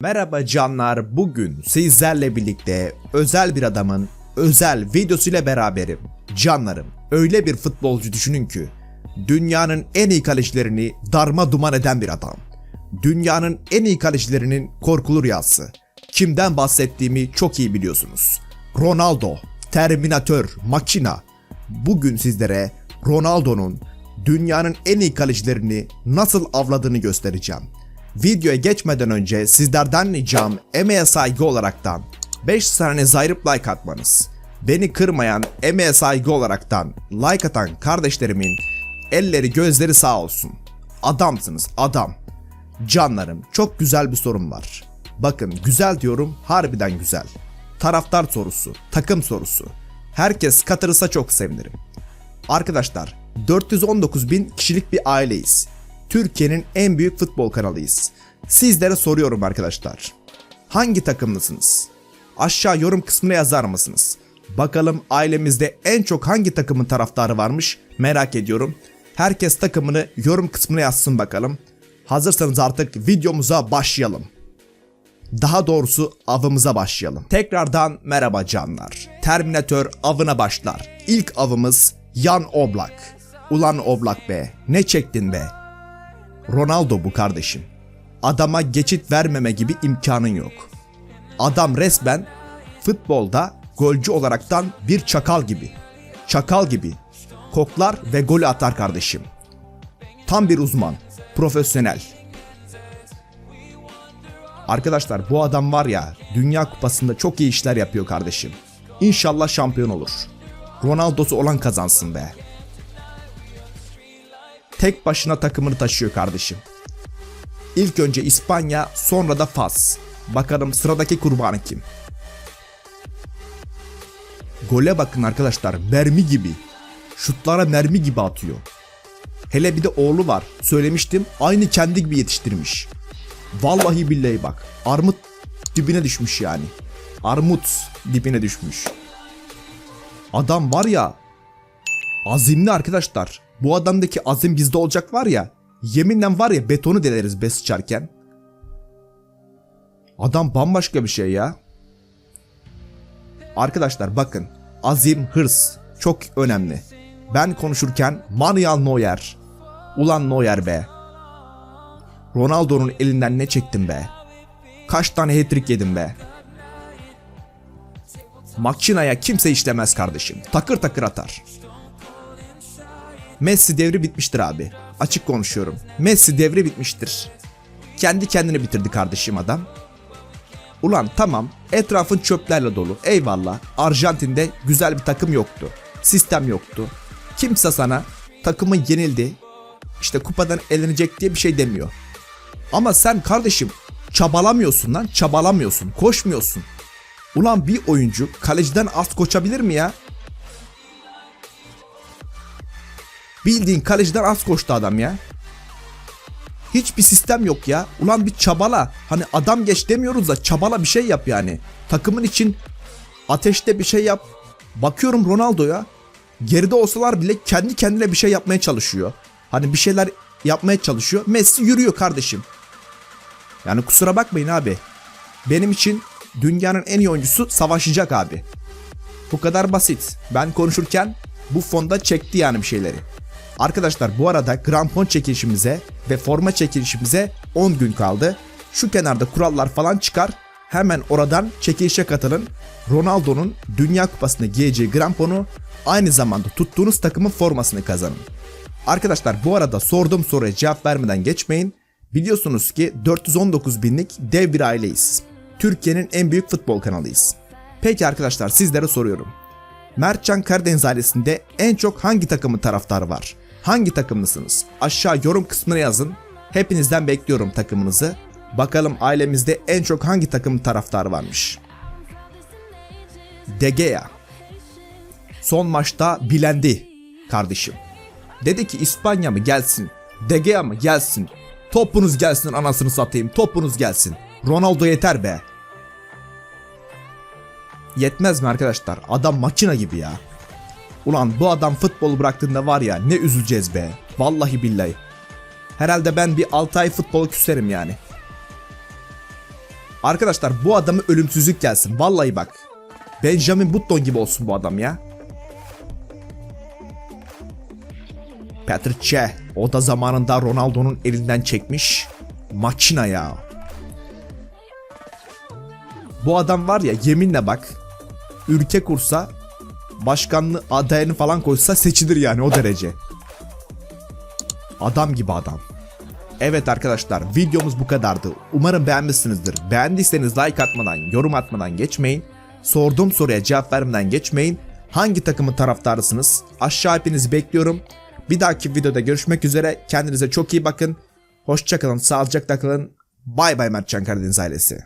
Merhaba canlar. Bugün sizlerle birlikte özel bir adamın özel videosuyla beraberim. Canlarım, öyle bir futbolcu düşünün ki dünyanın en iyi kalecilerini darma duman eden bir adam. Dünyanın en iyi kalecilerinin korkulu rüyası. Kimden bahsettiğimi çok iyi biliyorsunuz. Ronaldo, Terminator, Makina. Bugün sizlere Ronaldo'nun dünyanın en iyi kalecilerini nasıl avladığını göstereceğim. Videoya geçmeden önce sizlerden ricam emeğe saygı olaraktan 5 saniye zayrıp like atmanız. Beni kırmayan emeğe saygı olaraktan like atan kardeşlerimin elleri gözleri sağ olsun. Adamsınız adam. Canlarım çok güzel bir sorum var. Bakın güzel diyorum harbiden güzel. Taraftar sorusu, takım sorusu. Herkes katılırsa çok sevinirim. Arkadaşlar 419 bin kişilik bir aileyiz. Türkiye'nin en büyük futbol kanalıyız. Sizlere soruyorum arkadaşlar. Hangi takımlısınız? Aşağı yorum kısmına yazar mısınız? Bakalım ailemizde en çok hangi takımın taraftarı varmış merak ediyorum. Herkes takımını yorum kısmına yazsın bakalım. Hazırsanız artık videomuza başlayalım. Daha doğrusu avımıza başlayalım. Tekrardan merhaba canlar. Terminator avına başlar. İlk avımız Yan Oblak. Ulan Oblak be, ne çektin be? Ronaldo bu kardeşim. Adama geçit vermeme gibi imkanın yok. Adam resmen futbolda golcü olaraktan bir çakal gibi. Çakal gibi. Koklar ve golü atar kardeşim. Tam bir uzman, profesyonel. Arkadaşlar bu adam var ya Dünya Kupası'nda çok iyi işler yapıyor kardeşim. İnşallah şampiyon olur. Ronaldo'su olan kazansın be. Tek başına takımını taşıyor kardeşim. İlk önce İspanya, sonra da Fas. Bakalım sıradaki kurbanı kim? Gole bakın arkadaşlar, mermi gibi. Şutlara mermi gibi atıyor. Hele bir de oğlu var. Söylemiştim, aynı kendi gibi yetiştirmiş. Vallahi billahi bak. Armut dibine düşmüş yani. Armut dibine düşmüş. Adam var ya azimli arkadaşlar. Bu adamdaki azim bizde olacak var ya. Yeminle var ya betonu deleriz be sıçarken. Adam bambaşka bir şey ya. Arkadaşlar bakın. Azim, hırs çok önemli. Ben konuşurken Manuel Neuer. Ulan Neuer be. Ronaldo'nun elinden ne çektim be. Kaç tane hat-trick yedim be. Makinaya kimse işlemez kardeşim. Takır takır atar. Messi devri bitmiştir abi. Açık konuşuyorum. Messi devri bitmiştir. Kendi kendini bitirdi kardeşim adam. Ulan tamam etrafın çöplerle dolu. Eyvallah. Arjantin'de güzel bir takım yoktu. Sistem yoktu. Kimse sana takımın yenildi. İşte kupadan elenecek diye bir şey demiyor. Ama sen kardeşim çabalamıyorsun lan çabalamıyorsun koşmuyorsun. Ulan bir oyuncu kaleciden az koşabilir mi ya? Bildiğin kaleciden az koştu adam ya. Hiçbir sistem yok ya. Ulan bir çabala. Hani adam geç demiyoruz da çabala bir şey yap yani. Takımın için ateşte bir şey yap. Bakıyorum Ronaldo'ya. Geride olsalar bile kendi kendine bir şey yapmaya çalışıyor. Hani bir şeyler yapmaya çalışıyor. Messi yürüyor kardeşim. Yani kusura bakmayın abi. Benim için dünyanın en iyi oyuncusu savaşacak abi. Bu kadar basit. Ben konuşurken bu fonda çekti yani bir şeyleri. Arkadaşlar bu arada krampon çekilişimize ve forma çekilişimize 10 gün kaldı. Şu kenarda kurallar falan çıkar. Hemen oradan çekilişe katılın. Ronaldo'nun Dünya Kupası'nda giyeceği kramponu aynı zamanda tuttuğunuz takımın formasını kazanın. Arkadaşlar bu arada sorduğum soruya cevap vermeden geçmeyin. Biliyorsunuz ki 419 binlik dev bir aileyiz. Türkiye'nin en büyük futbol kanalıyız. Peki arkadaşlar sizlere soruyorum. Mertcan Karadeniz ailesinde en çok hangi takımın taraftarı var? Hangi takımlısınız? Aşağı yorum kısmına yazın. Hepinizden bekliyorum takımınızı. Bakalım ailemizde en çok hangi takımın taraftarı varmış? De Gea. Son maçta bilendi kardeşim. Dedi ki İspanya mı gelsin? De Gea mı gelsin? Topunuz gelsin anasını satayım. Topunuz gelsin. Ronaldo yeter be. Yetmez mi arkadaşlar? Adam makina gibi ya. Ulan bu adam futbolu bıraktığında var ya ne üzüleceğiz be. Vallahi billahi. Herhalde ben bir 6 ay futbolu küserim yani. Arkadaşlar bu adamı ölümsüzlük gelsin. Vallahi bak. Benjamin Button gibi olsun bu adam ya. Petr. O da zamanında Ronaldo'nun elinden çekmiş. Maçina ya. Bu adam var ya yeminle bak. Ülke kursa başkanlığı adayını falan koysa seçilir yani o derece. Adam gibi adam. Evet arkadaşlar videomuz bu kadardı. Umarım beğenmişsinizdir. Beğendiyseniz like atmadan, yorum atmadan geçmeyin. Sorduğum soruya cevap vermeden geçmeyin. Hangi takımın taraftarısınız? Aşağı hepinizi bekliyorum. Bir dahaki videoda görüşmek üzere. Kendinize çok iyi bakın. Hoşçakalın, sağlıcakla kalın. Bay bay Mertcan Karadeniz ailesi.